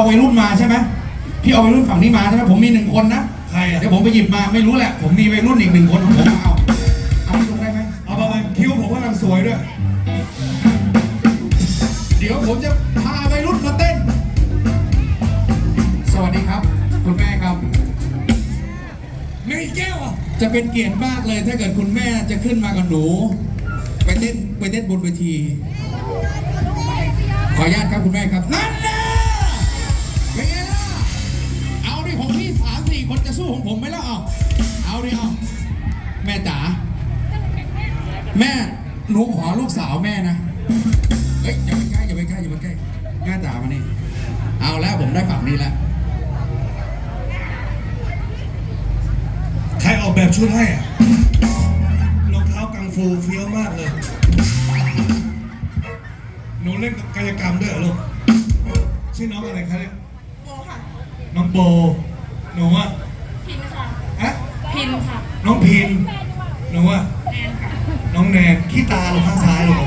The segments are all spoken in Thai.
เอาวัยรุ่นมาใช่ไหมพี่เอาวัยรุ่นฝั่งนี้มาใช่ไหมผมมีหนึ่งคนนะใครอะเดี๋ยวผมไปหยิบมาไม่รู้แหละ ผมมีวัยรุ่นอีกหนึ่งคนของผมเอาเอาไปลงได้ไหมเอามาเลยคิ้วผมกำลังสวยด้วย เดี๋ยวผมจะพาวัยรุ่นมาเต้น สวัสดีครับ คุณแม่ครับไม่แก้วอะจะเป็นเกียรติมากเลยถ้าเกิดคุณแม่จะขึ้นมากับหนู ไปเต้นไปเต้นบนเวที ขออนุญาตครับคุณแม่ครับนั่นเนูขอลูกสาวแม่นะเฮ้ยอย่าไปใกล้อย่าไปใกล้อย่าไปใกล้แม่จ๋ามานี่ เอาแล้วผมได้ฝั่งนี้แล้ว ใครออกแบบชุดให้อะรองเท้ากังฟูเฟี้ยวมากเลย หนูเล่นกายกรรมด้วยเหรอลูก ชื่อน้องอะไรคะเนี่ย โบค่ะ น้องโบ หนูอะพินค่ะ ฮะ พินค่ะ น้องพิน หนูอะแนนค่ะน้องแนนขี้ตาลงข้างซ้ายลง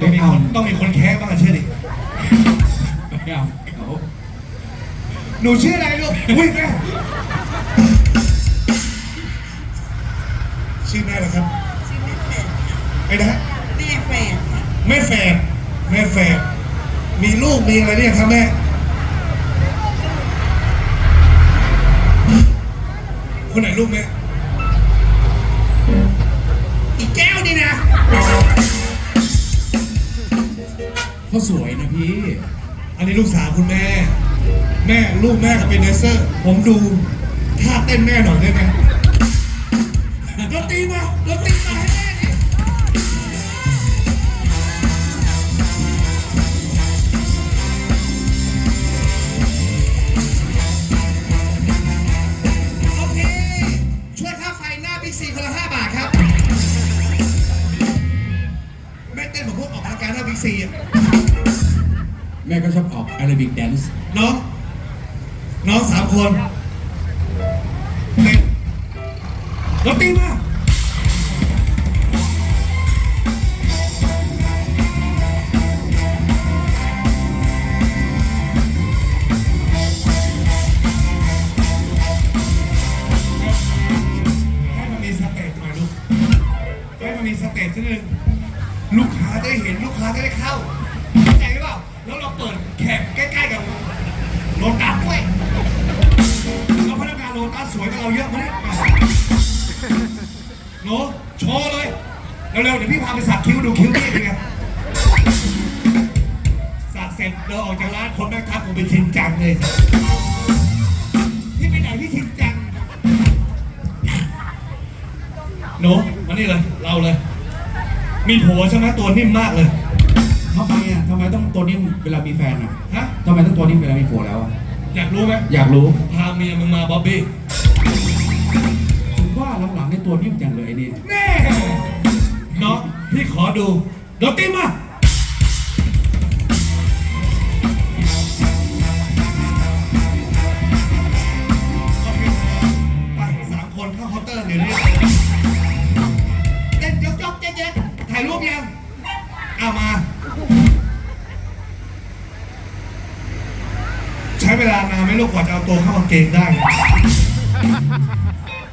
ต้องมีคนต้องมีคนแค้บ้างอะเชื่อดิไม่เอาเอาหนูชื่ออะไรลูกอุ้ยแม่ชื่อแม่เหรอครับชื่อแม่แฝดไอ้นะแม่แฝดค่ะแม่แฝดแม่แฝดมีลูกมีอะไรเนี่ยครับแม่ คนไหนลูกแม่อีแก้วนี่นะเขาสวยนะพี่ อันนี้ลูกสาวคุณแม่ แม่ลูกแม่ก็เป็นเดนเซอร์ ผมดูท่าเต้นแม่หน่อยได้ไหม น้ เสร็จเดินออกจากร้านคนแม่ค้าผมเป็นชินจังเลยพี่ไปไหนพี่ชินจังโนมานี่เลยเราเลย มีผัวใช่ไหมตัวนิ่มมากเลยทำไมอะทำไมต้องตัวนิ่มเวลามีแฟนอะฮะทำไมต้องตัวนิ่มเวลามีผัวแล้วอะอยากรู้ไหมอยากรู้พาเมียมึงมาบ๊อบบี้ถึงว่าหลังๆในตัวนิ่มจังเลยไอ้นี่แน่น้องพี่ขอดูดนตรีมา เอาตัวเข้ากางเกงได้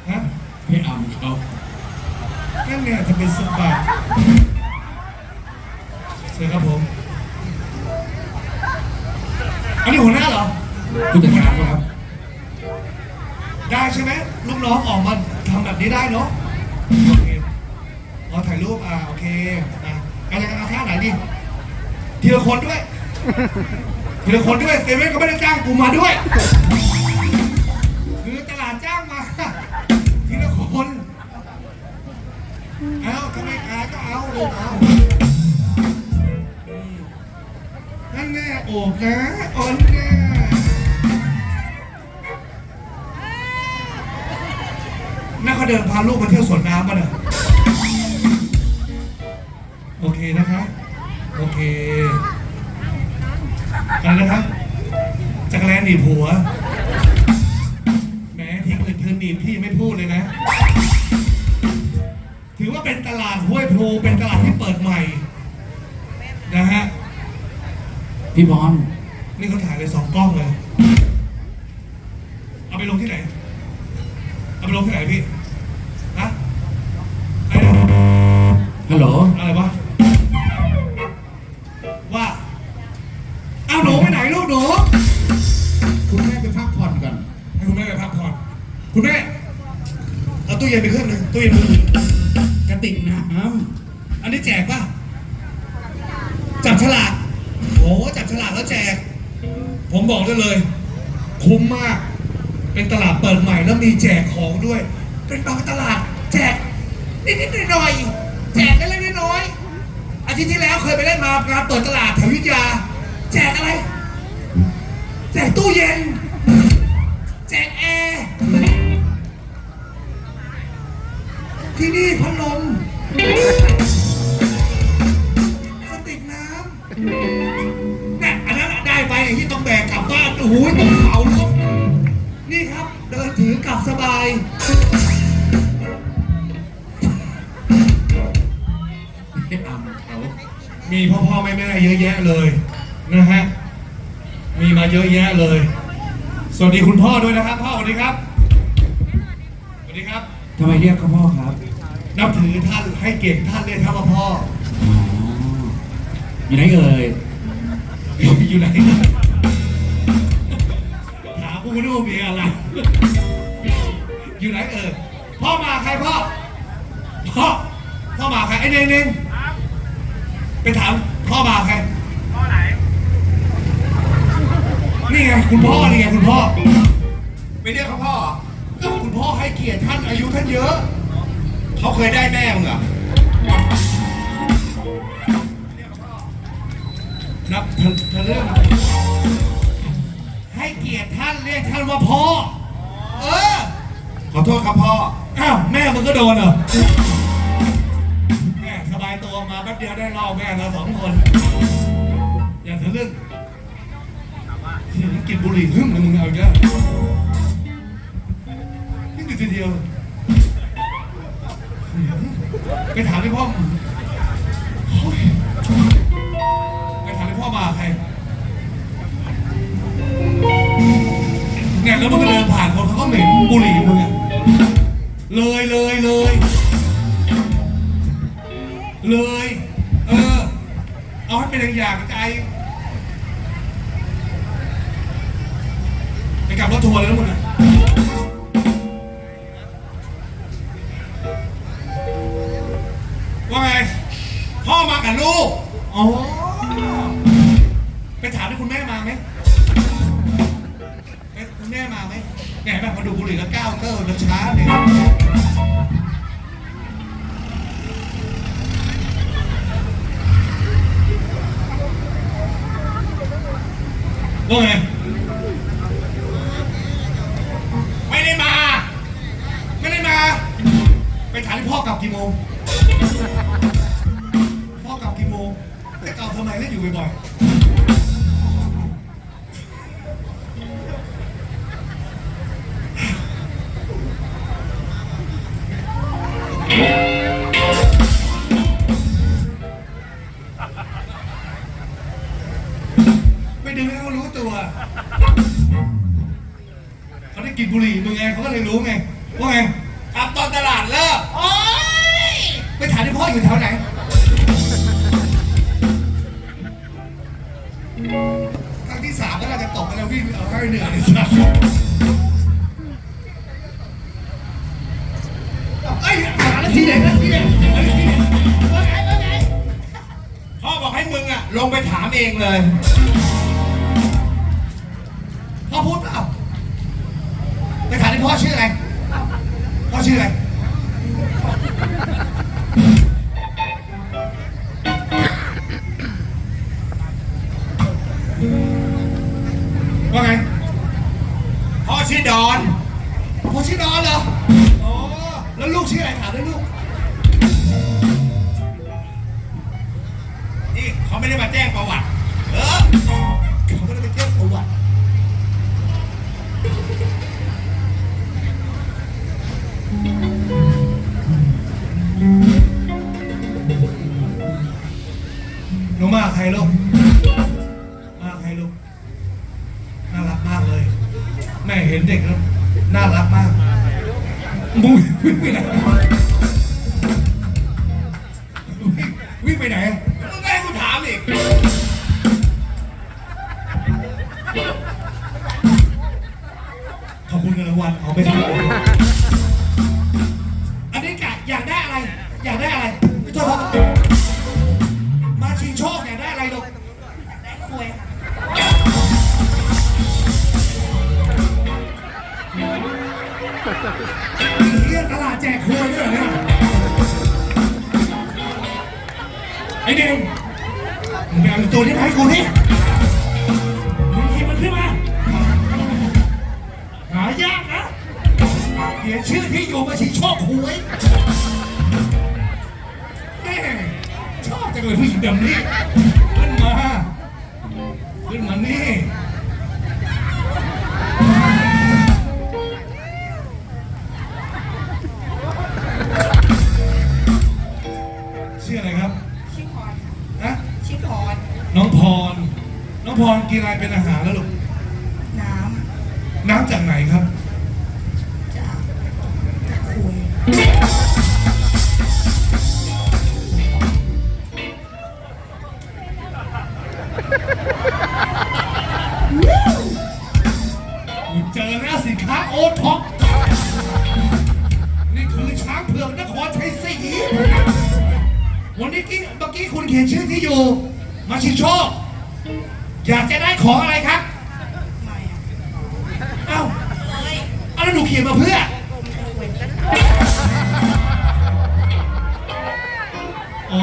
ฮะพี่อัมเขานั่นเนี่ยจะเป็นสมบัติเชิญครับผม อันนี้หัวหน้าเหรอ ผู้จัดการครับ ได้ใช่ไหมลูกน้องออกมาทำแบบนี้ได้เนาะโอเคอ๋อถ่ายรูปอ่าโอเคอะอะไรเอาท่าไหนดีทีละคนด้วยทีละคนด้วยเซเว่นก็ไม่ได้จ้างกูมาด้วย เอาทำไมอายก็เอาเลยเอานั่นแน่โอบนะอ่อนแน่น่าเขาเดินพาลูกมาเที่ยวสวนน้ำมาเนี่ยโอเคนะครับโอเคอะไรนะครับจักรแลนหนีบหัวแหมทิ้งอื่นเธอหนีบพี่ไม่พูดเลยนะ ถือว่าเป็นตลาดห้วยพลูเป็นตลาดที่เปิดใหม่นนะฮะพี่บอลนี่เขาถ่ายเลยสองกล้องเลย เอาไปลงที่ไหน เอาไปลงที่ไหนพี่ อ้จับฉลากแล้วแจก ผมบอกได้เลย คุ้มมาก เป็นตลาดเปิดใหม่แล้วมีแจกของด้วย เป็นบางตลาดแจกนิดๆหน่อยๆแจกเล็กๆน้อยๆอาทิตย์ที่แล้วเคยไปเล่นมางานเปิดตลาดแถวอยุทยา แจกอะไร แจกตู้เย็น แจกแอร์ที่นี่พัดลม เนี่ยอันนั้นอะได้ไปไอ้ที่ต้องแบกกลับบ้านโอ้โหต้องเผารถนี่ครับ เดินถือกลับสบายำให้อำเขามีพ่อพ่อแม่แม่เยอะแยะเลยนะฮะ มีมาเยอะแยะเลย สวัสดีคุณพ่อด้วยนะครับ พ่อสวัสดีครับ สวัสดีครับ ทำไมเรียกเขาพ่อครับ นับถือท่านให้เกียรติท่านเรียกท่านว่าพ่อ อยู่ไหนเอ่ยอยู่ไหนถามกูไม่รู้มีอะไร อยู่ไหนเออพ่อมาใครพ่อพ่อพ่อมาใครไอ้เน่งเน่งไปถามพ่อมาใครพ่อไหนนี่ไงคุณพ่อนี่ไงคุณพ่อไม่เรียกเขาพ่อก็คุณพ่อให้เกียรติท่านอายุท่านเยอะ เขาเคยได้แม่มึงเหรอ นับเธอเธอเรื่องให้เกียรติท่านเรียกท่านว่าพ่อ เออ ขอโทษครับพ่อ อ้าว แม่มึงก็โดนเหรอ แม่สบายตัวมาแป๊บเดียวได้เล่าแม่เราสองคน อย่าทะลึ่งกินบุหรี่หึ่มเลยมึงเอาอีกแล้วนี่คือทีเดียว ไปถามพี่พ่อางคนเขาก็เหม็นบุหรี่มึงอะเลยเลยเลย เลย เออ เอาให้เป็นอย่างอย่างใจไปกลับรถทัวร์เลยนะมึงอะว่าไง เนี่ยแบบมาดูบุหรี่แล้วก้าวเกิร์แล้วช้าเนี่ยว่าไง ครั้งที่สามก็น่าจะตกไปแล้ววิ่งเอาให้เหนื่อยเลยสัสเอ้ยหาแล้วที่ไหนนะที่ไหนเอาที่ไหนว่าไงว่าไงพ่อบอกให้มึงอะ ลงไปถามเองเลย ว่าไง พ่อชื่อดอนพ่อชื่อดอนเหรออ๋อแล้วลูกชื่ออะไรถามด้วยลูก นี่เขาไม่ได้มาแจ้งประวัติ เออเขาไม่ได้ไปเที่ยวประวัติหนูมากับใครลูก เห็นเด็กแล้วน่ารักมากมุ้ยวิ่งไปไหนวิ่งไปไหนมึงไม่ให้กูถามอีกขอบคุณเงินรางวัลเอาไปทำอะไรอันนี้กะอยากได้อะไร อยากได้อะไรพี่โทษครับมาชิงโชคอยากได้อะไรลูกได้คุยค่ะ ดูนี่มาให้กูนี่มึงหยิบมันขึ้นมา หายากนะเขียนชื่อที่อยู่มาชิงโชคหวยแม่ชอบจังเลยผู้หญิงแบบนี้ เจอแล้วสินค้าโอท็อปนี่คือช้างเผือกนครชัยศรีวันนี้กี้เมื่อกี้คุณเขียนชื่อที่อยู่ มาชิงโชคอยากจะได้ของอะไรครับไม่อะเอ้าเอ้ยเอาแล้วหนูเขียนมาเพื่อ อ๋อ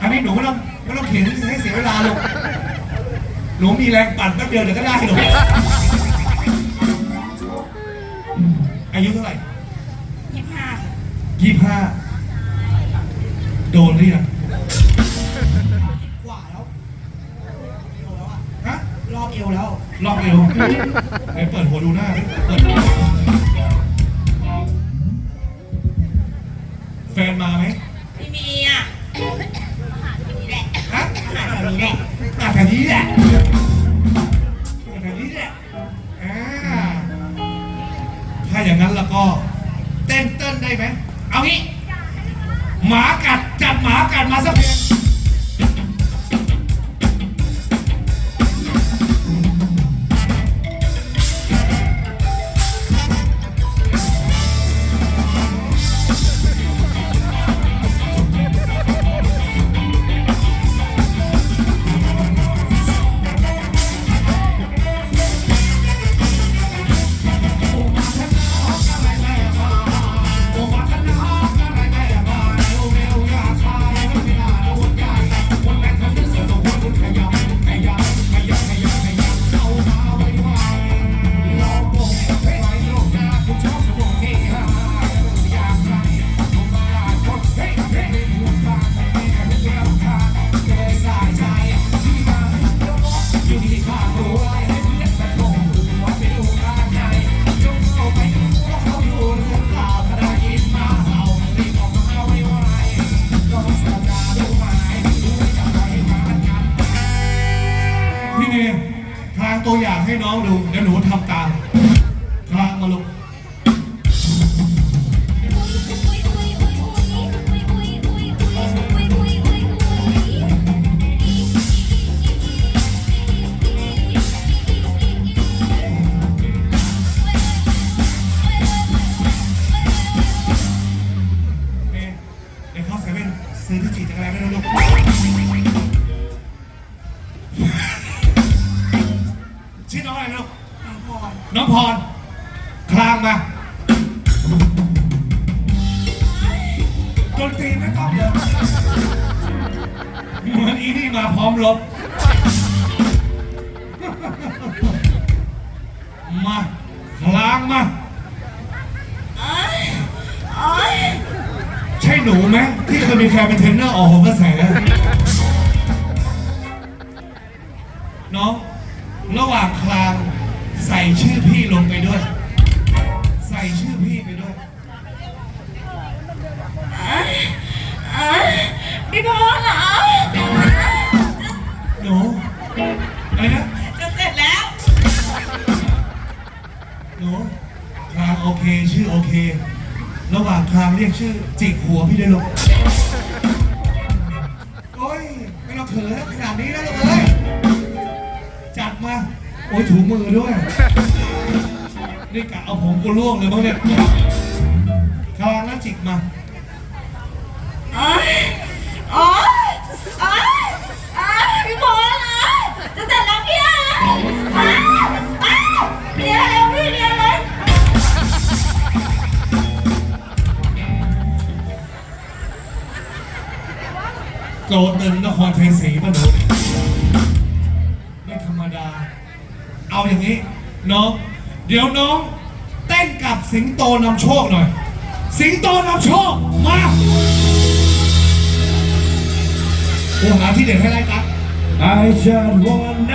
อันนี้หนูไม่ต้องไม่ต้องเขียนให้เสียเวลาลูก หนูมีแรงปั่นแป๊บเดียวเดี๋ยวก็ได้ลูกอายุเท่าไหร่ยี่สิบห้าค่ะยี่ห้าโดนหรือยังกว่าแล้วเอวแล้วอะฮะรอบเอวแล้วรอบเอวไหนเปิดหัวดูหน้าดิเปิดแฟนมาไหมไม่มีอะนี่แหละฮะอาหารแบบนี้แหละอะแถวนี้แหละ อย่างนั้นแล้วก็ เต้นเต้นได้ไหมเอางี้ หมากัดจับหมากัดมาสักเพลง ที่เคยมีแฟนเป็นเทรนเนอร์ออกของกระแส น้อง ระหว่างคลางใส่ชื่อพี่ลงไปด้วย ใส่ชื่อพี่ไปด้วยเอ้ยเอ้ยพี่พรเหรออะไรนะ จะเสร็จแล้วหนูคางโอเค ชื่อโอเค ระหว่างทางเรียกชื่อจิกหัวพี่ได้ลูกโอ้ยไม่ต้องเขินแล้วขนาดนี้แล้วลูกเอ้ยจัดมา โอ้ยถูมือด้วย นี่กะเอาผมกูล่วงเลยมั้งเนี่ยคางแล้วจิกมาโอ๊ยโอ๊ โกรธหนึ่งนครไทยศรีมาหนูไม่ธรรมดา เอาอย่างนี้น้องเดี๋ยวน้องเต้นกับสิงโตนำโชคหน่อย สิงโตนำโชคมาโอ้หาที่เด็ดให้ได้ครับ I just wanna